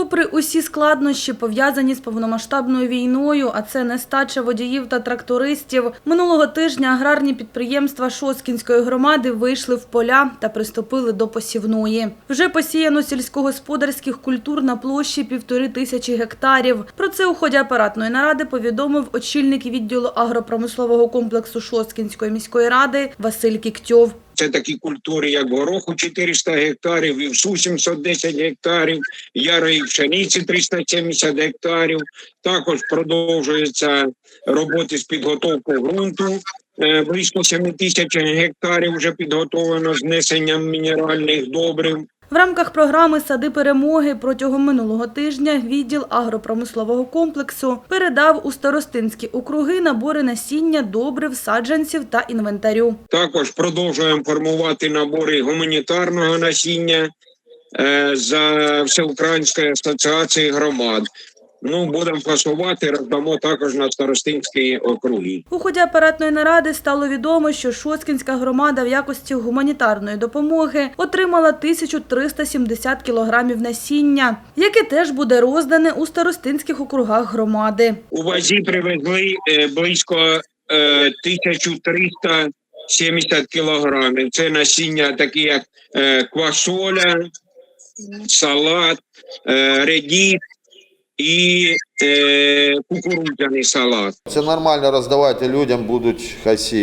Попри усі складнощі, пов'язані з повномасштабною війною, а це нестача водіїв та трактористів, минулого тижня аграрні підприємства Шоскінської громади вийшли в поля та приступили до посівної. Вже посіяно сільськогосподарських культур на площі півтори тисячі гектарів. Про це у ході апаратної наради повідомив очільник відділу агропромислового комплексу Шоскінської міської ради Василь Кіктьов. Це такі культури, як гороху 400 гектарів, вівсу 710 гектарів, ярої пшениці 370 гектарів. Також продовжуються роботи з підготовкою ґрунту. Е, Близько 7 тисяч гектарів вже підготовлено знесенням мінеральних добрив. В рамках програми Сади перемоги протягом минулого тижня відділ агропромислового комплексу передав у старостинські округи набори насіння, добрив, саджанців та інвентарю. Також продовжуємо формувати набори гуманітарного насіння е, за Всеукраїнської асоціації громад. Ну, будемо фасувати, роздамо також на старостинські округи. У ході апаратної наради стало відомо, що Шоцкінська громада в якості гуманітарної допомоги отримала 1370 кілограмів насіння, яке теж буде роздане у старостинських округах громади. У вазі привезли е, близько е, 1370 кілограмів. Це насіння такі, як е, квасоля, салат, е, редіс і е, кукурудзяний салат. Це нормально роздавати людям будуть хай сіють.